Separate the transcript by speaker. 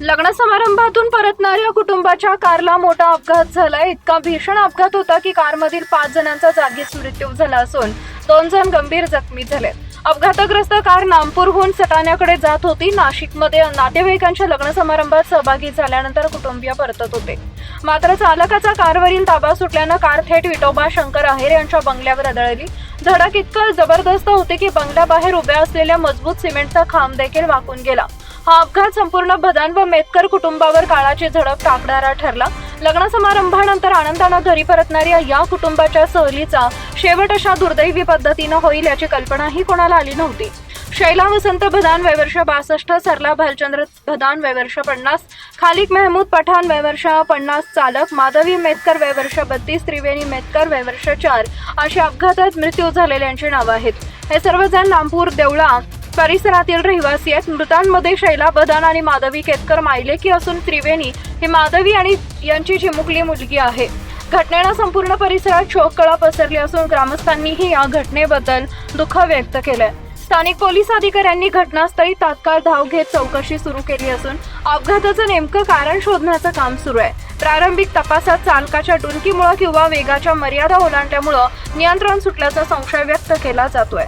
Speaker 1: लग्न समारंभातून परतणाऱ्या कुटुंबाच्या कारला मोठा अपघात झाला इतका भीषण अपघात होता की कारमधील पाच जणांचा जागीच मृत्यू झाला असून दोन जण गंभीर जखमी झाले. अपघातग्रस्त कार नामपूरहून सटाण्याकडे जात होती. नाशिकमध्ये नातेवाईकांच्या लग्न समारंभात सहभागी झाल्यानंतर कुटुंबीय परतत होते. मात्र चालकाचा कारवरील ताबा सुटल्यानं कार थेट विटोबा शंकर आहेर यांच्या बंगल्यावर आदळली. धडक इतकं जबरदस्त होते की बंगल्याबाहेर उभ्या असलेल्या मजबूत सिमेंटचा खांब देखील वाकून गेला. हा अपघात संपूर्ण भदान व मेतकर कुटुंबावर काळाची झडप टाकणारा ठरला. लग्न समारंभानंतर आनंदानं घरी परतणाऱ्या या कुटुंबाच्या सहलीचा शेवट अशा दुर्दैवी पद्धतीनं होईल याची कल्पनाही कोणाला आली नव्हती. शैला वसंत भदान वयवर्ष बासष्ट सरला भालचंद्र भदान वयवर्ष पन्नास खालिक मेहमूद पठाण वयवर्ष पन्नास चालक माधवी मेतकर वयवर्ष बत्तीस त्रिवेणी मेतकर वयवर्ष चार अशा अपघातात मृत्यू झालेल्यांची नावं आहेत. हे सर्वजण नामपूर देवळा परिसरातील रहिवासी आहेत. मृतांमध्ये शैला बदान आणि माधवी केतकर मायलेकी असून त्रिवेणी ही माधवी आणि यांची चिमुकली मुलगी आहे. घटनेनं संपूर्ण परिसरात शोककळा पसरली असून ग्रामस्थांनीही या घटनेबद्दल दुःख व्यक्त केलंय. स्थानिक पोलीस अधिकाऱ्यांनी घटनास्थळी तात्काळ धाव घेत चौकशी सुरू केली असून अपघाताचं नेमकं कारण शोधण्याचं काम सुरू आहे. प्रारंभिक तपासात चालकाच्या डुलकीमुळे किंवा वेगाच्या मर्यादा ओलांडल्यामुळं नियंत्रण सुटल्याचा संशय व्यक्त केला जातोय.